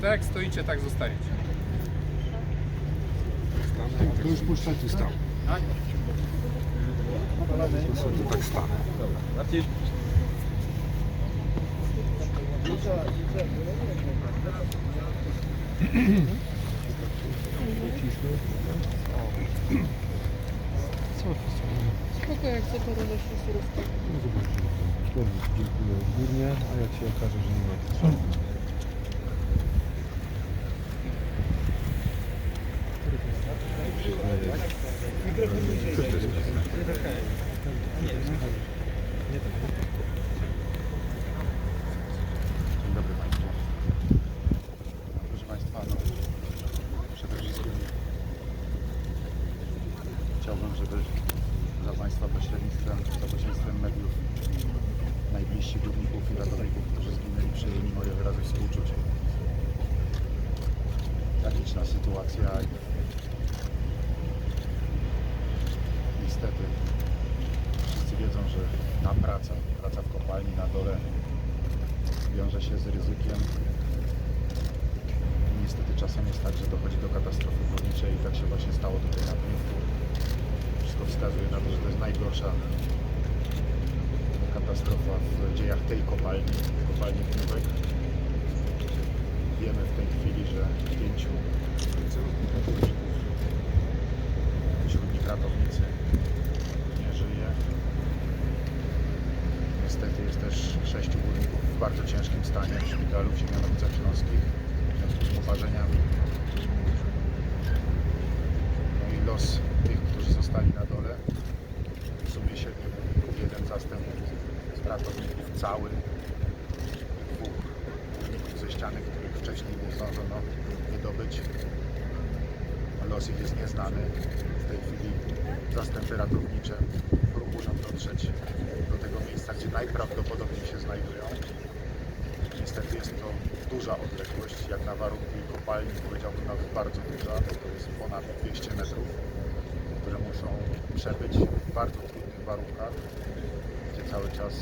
Tak jak stoicie, tak zostajecie. To już puszczacie stał. To sobie tak stanę. Spoko, jak chcę, to roześlę surówkę. No zobaczymy. Ci dziękuję odgórnie, a jak się okaże, że nie ma Dzień dobry Państwu. Proszę Państwa, no, przede wszystkim chciałbym, żeby za Państwa pośrednictwem, za pośrednictwem mediów najbliżsi górników i ratowników, którzy zginęli, przyjęli moje wyrazy współczucia. Tragiczna sytuacja i niestety wszyscy wiedzą, że ta praca, praca w kopalni na dole wiąże się z ryzykiem. I Niestety czasem jest tak, że dochodzi do katastrofy górniczej i tak się właśnie stało tutaj na Pniówku. Wszystko wskazuje na to, że to jest najgorsza katastrofa w dziejach tej kopalni, kopalni Pniówek. Wiemy w tej chwili, że pięciu górników, wśród ratownicy nie żyje. Niestety jest też sześciu górników w bardzo ciężkim stanie w szpitalu w Siemianowicach Śląskich w związku z uparzeniami. No i los tych, którzy zostali na dole, w sumie siedmiu jeden zastęp ratowników cały, dwóch górników ze ściany, których wcześniej nie zdążono wydobyć. Los ich jest nieznany. W tej chwili zastępy ratownicze próbują dotrzeć do tego miejsca, gdzie najprawdopodobniej się znajdują. Niestety jest to duża odległość, jak na warunki kopalni, powiedziałbym nawet bardzo duża, bo to jest ponad 200 metrów, które muszą przebyć w bardzo trudnych warunkach, gdzie cały czas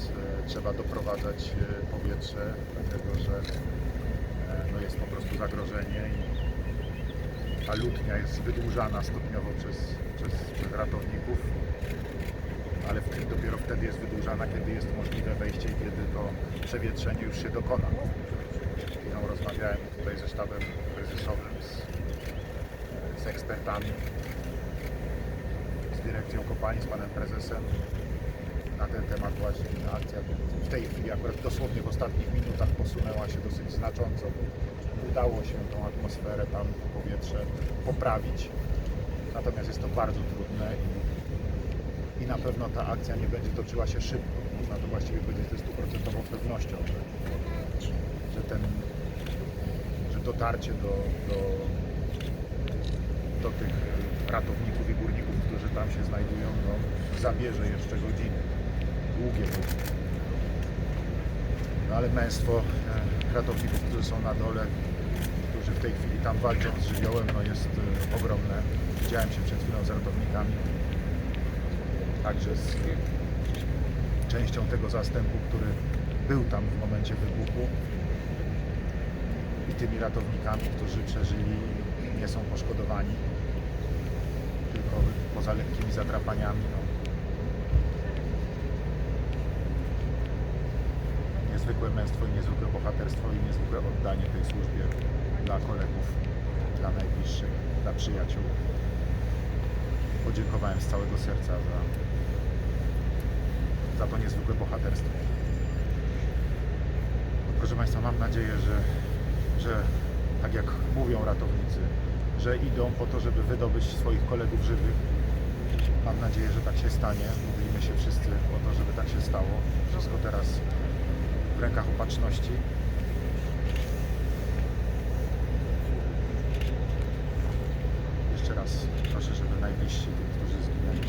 e, trzeba doprowadzać e, powietrze, dlatego że e, no jest po prostu zagrożenie i ta lutnia jest wydłużana stopniowo przez, przez ratowników, ale dopiero wtedy jest wydłużana, kiedy jest możliwe wejście i kiedy to przewietrzenie już się dokona. Chwilą rozmawiałem tutaj ze sztabem kryzysowym, z, z ekspertami, z dyrekcją kopalni, z panem prezesem na ten temat właśnie akcja w tej chwili akurat dosłownie w ostatnich minutach posunęła się dosyć znacząco. Udało się tą atmosferę, tam powietrze poprawić. Natomiast jest to bardzo trudne i, i na pewno ta akcja nie będzie toczyła się szybko. Można to właściwie powiedzieć ze stuprocentową pewnością, że, że ten że dotarcie do, do, do tych ratowników i górników, którzy tam się znajdują, no, zabierze jeszcze godziny, długie godziny. No ale męstwo e, ratowników, którzy są na dole, którzy w tej chwili tam walczą z żywiołem, no jest e, ogromne. Widziałem się przed chwilą z ratownikami, także z częścią tego zastępu, który był tam w momencie wybuchu i tymi ratownikami, którzy przeżyli, nie są poszkodowani, tylko poza lekkimi zadrapaniami. No. Niezwykłe męstwo i niezwykłe bohaterstwo i niezwykłe oddanie tej służbie dla kolegów, dla najbliższych, dla przyjaciół. Podziękowałem z całego serca za, za to niezwykłe bohaterstwo. Proszę Państwa, mam nadzieję, że, że tak jak mówią ratownicy, że idą po to, żeby wydobyć swoich kolegów żywych. Mam nadzieję, że tak się stanie. Modlimy się wszyscy o to, żeby tak się stało. Wszystko teraz w rękach opatrzności. Jeszcze raz tych, którzy zginęli,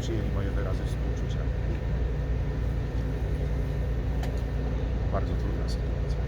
przyjęli moje wyrazy współczucia. Bardzo trudna sytuacja.